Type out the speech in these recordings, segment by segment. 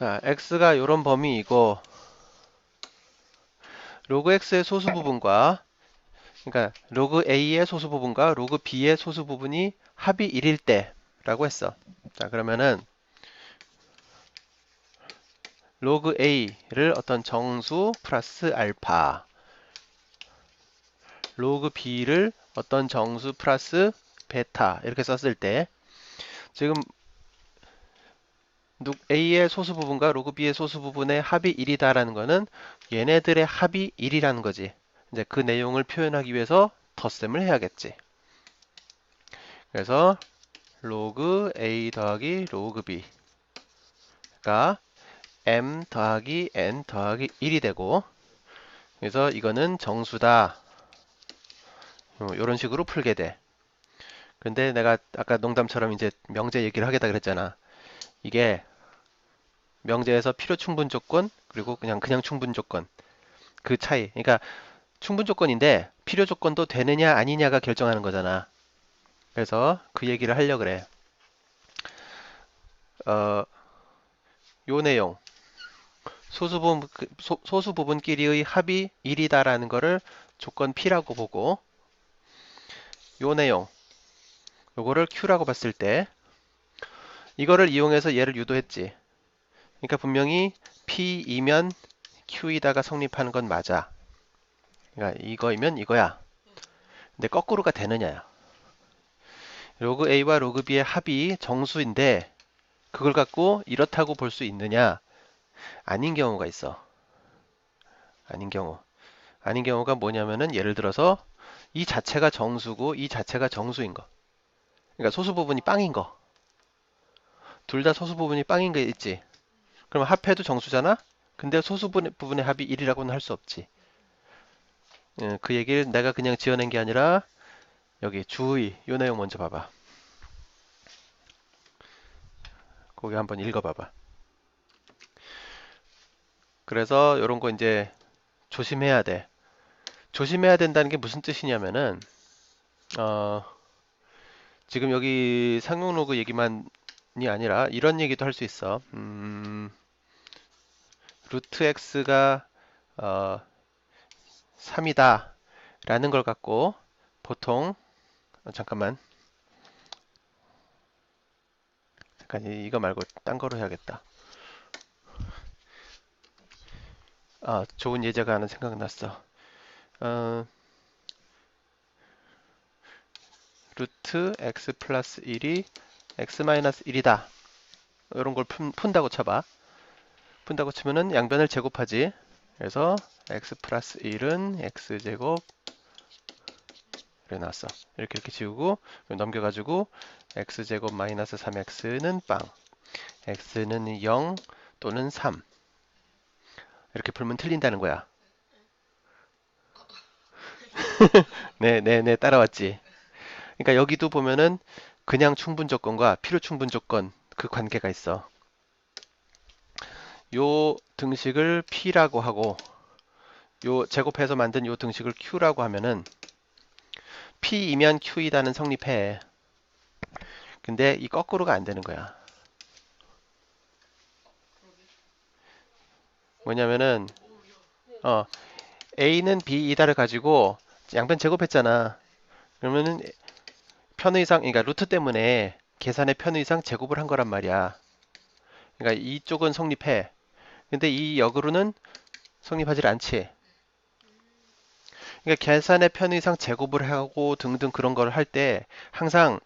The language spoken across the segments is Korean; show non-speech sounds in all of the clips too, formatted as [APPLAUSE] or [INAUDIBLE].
자, x가 이런 범위이고 로그 x의 소수 부분과 그러니까 로그 a의 소수 부분과 로그 b의 소수 부분이 합이 1일 때라고 했어. 자, 그러면은 로그 a를 어떤 정수 플러스 알파 로그 b를 어떤 정수 플러스 베타 이렇게 썼을 때 지금 a의 소수 부분과 로그 b의 소수 부분의 합이 1이다라는 거는 얘네들의 합이 1이라는 거지. 이제 그 내용을 표현하기 위해서 덧셈을 해야겠지. 그래서 로그 a 더하기 로그 b가 m 더하기 n 더하기 1이 되고 그래서 이거는 정수다. 이런 식으로 풀게 돼. 근데 내가 아까 농담처럼 이제 명제 얘기를 하겠다 그랬잖아. 이게 명제에서 필요 충분 조건 그리고 그냥 그냥 충분 조건 그 차이. 그러니까 충분 조건인데 필요 조건도 되느냐 아니냐가 결정하는 거잖아. 그래서 그 얘기를 하려 그래. 어, 요 내용 소수 부분 소, 수 부분끼리의 합이 1이다라는 거를 조건 P라고 보고 요 내용 요거를 Q라고 봤을 때 이거를 이용해서 얘를 유도했지. 그러니까 분명히 P이면 Q이다가 성립하는 건 맞아. 그러니까 이거이면 이거야. 근데 거꾸로가 되느냐야. 로그 A와 로그 B의 합이 정수인데 그걸 갖고 이렇다고 볼 수 있느냐? 아닌 경우가 있어. 아닌 경우. 아닌 경우가 뭐냐면은 예를 들어서 이 자체가 정수고 이 자체가 정수인 거. 그러니까 소수 부분이 빵인 거. 둘 다 소수 부분이 빵인 게 있지. 그럼 합해도 정수잖아? 근데 소수 부분의 합이 1이라고는 할 수 없지. 예, 그 얘기를 내가 그냥 지어낸 게 아니라 여기 주의 요 내용 먼저 봐봐. 거기 한번 읽어봐봐. 그래서 이런 거 이제 조심해야 돼. 조심해야 된다는 게 무슨 뜻이냐면은 어, 지금 여기 상용 로그 얘기만이 아니라 이런 얘기도 할 수 있어. 음, 루트 x가 어, 3이다 라는 걸 갖고 보통 어, 잠깐만. 잠깐 이거 말고 딴 거로 해야겠다. 아 좋은 예제가 하나 생각났어. 어, 루트 x 플러스 1이 x 마이너스 1이다. 이런 걸 푼, 푼다고 쳐봐 푼다고 치면은 양변을 제곱하지. 그래서 x 플러스 1은 x제곱 이렇게 나왔어. 이렇게 이렇게 지우고 넘겨가지고 x제곱 마이너스 3x는 빵 x는 0 또는 3 이렇게 풀면 틀린다는 거야. [LAUGHS] 네, 네, 네, 따라왔지. 그러니까 여기도 보면은 그냥 충분 조건과 필요 충분 조건 그 관계가 있어. 요 등식을 P라고 하고 요 제곱해서 만든 요 등식을 Q라고 하면은 P이면 Q이다는 성립해. 근데 이 거꾸로가 안 되는 거야. 뭐냐면은 어 A는 B이다를 가지고 양변 제곱했잖아. 그러면은 편의상 그러니까 루트 때문에 계산의 편의상 제곱을 한 거란 말이야. 그러니까 이쪽은 성립해. 근데 이 역으로는 성립하지 않지. 그러니까 계산의 편의상 제곱을 하고 등등 그런 걸 할 때 항상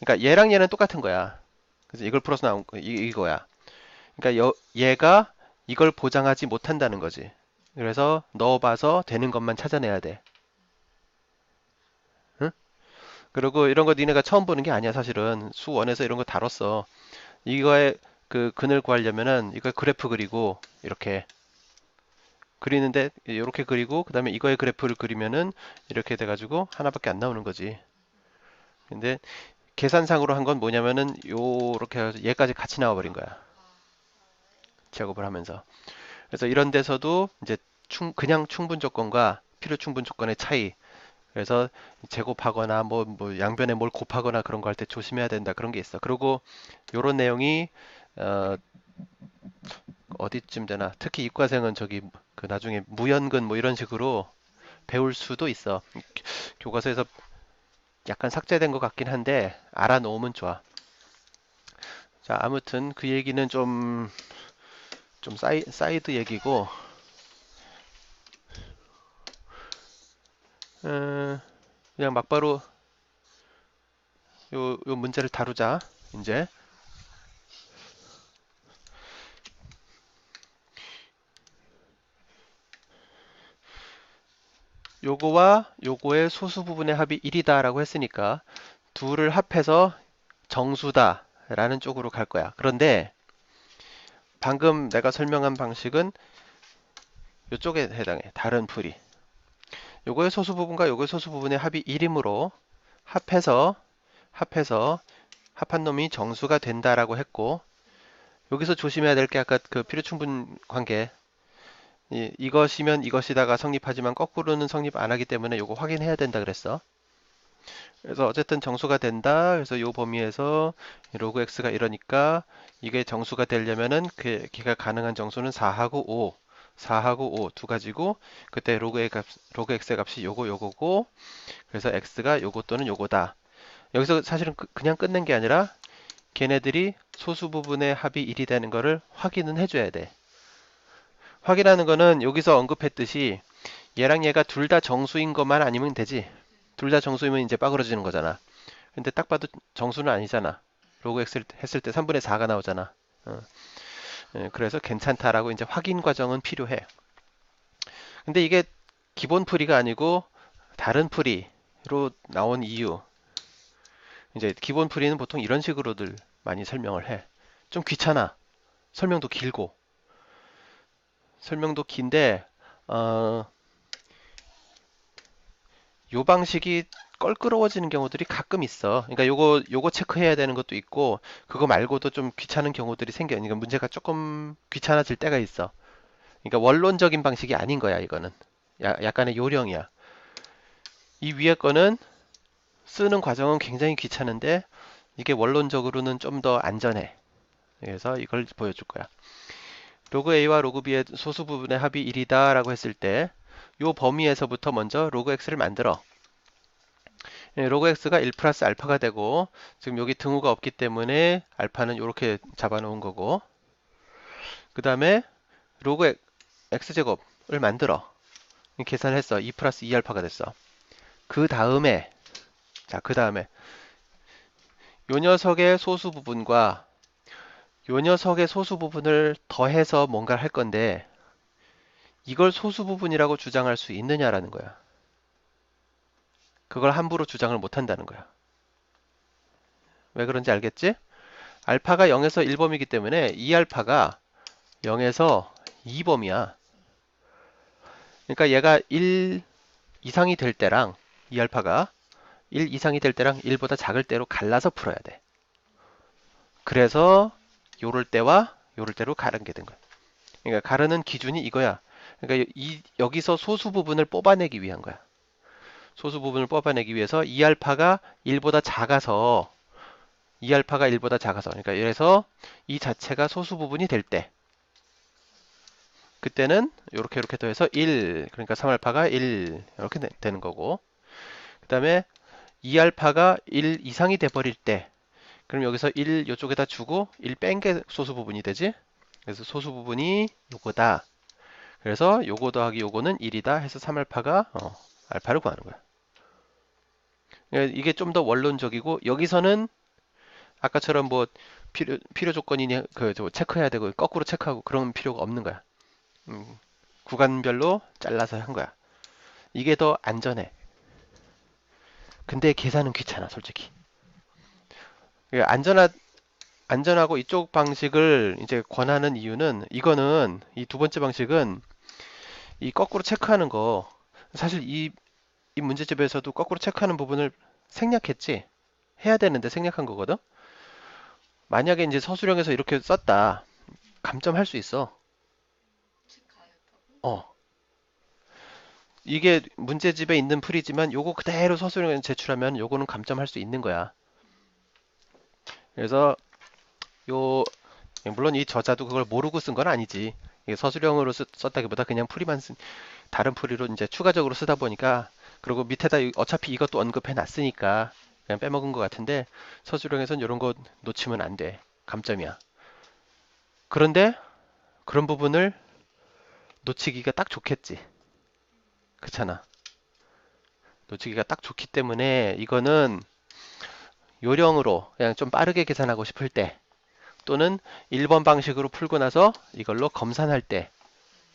그러니까 얘랑 얘는 똑같은 거야. 그래서 이걸 풀어서 나온 거 이, 거야 그러니까 여, 얘가 이걸 보장하지 못한다는 거지. 그래서 넣어봐서 되는 것만 찾아내야 돼. 응? 그리고 이런 거 니네가 처음 보는 게 아니야 사실은 수원에서 이런 거 다뤘어. 이거에 그 근을 구하려면은 이걸 그래프 그리고 이렇게 그리는데 이렇게 그리고 그 다음에 이거의 그래프를 그리면은 이렇게 돼가지고 하나밖에 안 나오는 거지. 근데 계산상으로 한 건 뭐냐면은 요렇게 해서 얘까지 같이 나와버린 거야. 작업을 하면서. 그래서 이런 데서도 이제 충, 그냥 충분 조건과 필요 충분 조건의 차이. 그래서 제곱하거나 뭐, 뭐 양변에 뭘 곱하거나 그런 거 할 때 조심해야 된다 그런 게 있어. 그리고 요런 내용이 어, 어디쯤 되나? 특히 이과생은 저기 그 나중에 무연근 뭐 이런 식으로 배울 수도 있어. 교과서에서 약간 삭제된 것 같긴 한데 알아놓으면 좋아. 자, 아무튼 그 얘기는 좀, 좀 사이, 사이드 얘기고, 어, 그냥 막바로 요, 요 문제를 다루자. 이제. 요거와 요거의 소수 부분의 합이 1이다 라고 했으니까 둘을 합해서 정수다 라는 쪽으로 갈 거야. 그런데 방금 내가 설명한 방식은 이쪽에 해당해. 다른 풀이. 요거의 소수 부분과 요거의 소수 부분의 합이 1이므로 합해서 합해서 합한 놈이 정수가 된다라고 했고 여기서 조심해야 될 게 아까 그 필요충분 관계 이, 이것이면 이것이다가 성립하지만 거꾸로는 성립 안 하기 때문에 요거 확인해야 된다 그랬어. 그래서 어쨌든 정수가 된다. 그래서 요 범위에서 로그 x가 이러니까 이게 정수가 되려면은 그 걔가 가능한 정수는 4하고 5, 4하고 5 두 가지고 그때 로그의 값, 로그 x의 값이 요거 요거고 그래서 x가 요거 또는 요거다. 여기서 사실은 그, 그냥 끝낸 게 아니라 걔네들이 소수 부분의 합이 1이 되는 거를 확인은 해줘야 돼. 확인하는 거는 여기서 언급했듯이 얘랑 얘가 둘 다 정수인 것만 아니면 되지. 둘 다 정수이면 이제 빠그러지는 거잖아. 근데 딱 봐도 정수는 아니잖아. 로그 x 했을 때 3분의 4가 나오잖아. 어. 예, 그래서 괜찮다라고 이제 확인 과정은 필요해. 근데 이게 기본 풀이가 아니고 다른 풀이로 나온 이유. 이제 기본 풀이는 보통 이런 식으로들 많이 설명을 해. 좀 귀찮아. 설명도 길고. 설명도 긴데 어, 요 방식이 껄끄러워지는 경우들이 가끔 있어. 그러니까 요거 요거 체크해야 되는 것도 있고 그거 말고도 좀 귀찮은 경우들이 생겨. 그러니까 문제가 조금 귀찮아질 때가 있어. 그러니까 원론적인 방식이 아닌 거야, 이거는. 야, 약간의 요령이야. 이 위에 거는 쓰는 과정은 굉장히 귀찮은데 이게 원론적으로는 좀 더 안전해. 그래서 이걸 보여줄 거야. 로그 A와 로그 B의 소수 부분의 합이 1이다 라고 했을 때이 범위에서부터 먼저 로그 X를 만들어. 예, 로그 X가 1 플러스 알파가 되고 지금 여기 등호가 없기 때문에 알파는 이렇게 잡아 놓은 거고 그 다음에 로그 X제곱을 만들어. 계산했어. 2 플러스 2 알파가 됐어. 그 다음에 자, 그 다음에 요 녀석의 소수 부분과 요 녀석의 소수 부분을 더해서 뭔가를 할 건데 이걸 소수 부분이라고 주장할 수 있느냐라는 거야. 그걸 함부로 주장을 못 한다는 거야. 왜 그런지 알겠지? 알파가 0에서 1범이기 때문에 2알파가 0에서 2범이야. 그러니까 얘가 1 이상이 될 때랑 2알파가 1 이상이 될 때랑 1보다 작을 때로 갈라서 풀어야 돼. 그래서 요럴 때와 요럴 때로 가르게 된 거야. 그러니까 가르는 기준이 이거야. 그러니까 이, 여기서 소수 부분을 뽑아내기 위한 거야. 소수 부분을 뽑아내기 위해서 2알파가 1보다 작아서 2알파가 1보다 작아서 그러니까 이래서 이 자체가 소수 부분이 될 때 그때는 이렇게 이렇게 더해서 1 그러니까 3알파가 1 이렇게 되는 거고 그 다음에 2알파가 1 이상이 돼버릴 때 그럼 여기서 1 이쪽에다 주고 1 뺀 게 소수 부분이 되지? 그래서 소수 부분이 요거다. 그래서 요거 더하기 요거는 1이다 해서 3알파가 어, 알파를 구하는 거야. 그러니까 이게 좀 더 원론적이고 여기서는 아까처럼 뭐 필요, 필요 조건이니 그저 체크해야 되고 거꾸로 체크하고 그런 필요가 없는 거야. 음, 구간별로 잘라서 한 거야. 이게 더 안전해. 근데 계산은 귀찮아, 솔직히. 안전하, 안전하고 이쪽 방식을 이제 권하는 이유는 이거는 이 두 번째 방식은 이 거꾸로 체크하는 거. 사실 이, 이 문제집에서도 거꾸로 체크하는 부분을 생략했지. 해야 되는데 생략한 거거든? 만약에 이제 서술형에서 이렇게 썼다. 감점할 수 있어. 어. 이게 문제집에 있는 풀이지만 요거 그대로 서술형에 제출하면 요거는 감점할 수 있는 거야. 그래서 요 예, 물론 이 저자도 그걸 모르고 쓴 건 아니지. 이게 서술형으로 쓰- 썼다기보다 그냥 풀이만 쓴, 다른 풀이로 이제 추가적으로 쓰다 보니까 그리고 밑에다 이- 어차피 이것도 언급해 놨으니까 그냥 빼먹은 것 같은데 서술형에선 이런 거 놓치면 안 돼. 감점이야. 그런데 그런 부분을 놓치기가 딱 좋겠지. 그렇잖아. 놓치기가 딱 좋기 때문에 이거는 요령으로 그냥 좀 빠르게 계산하고 싶을 때 또는 1번 방식으로 풀고 나서 이걸로 검산할 때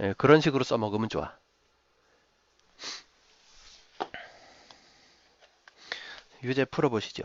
예, 그런 식으로 써먹으면 좋아. 유제 풀어보시죠.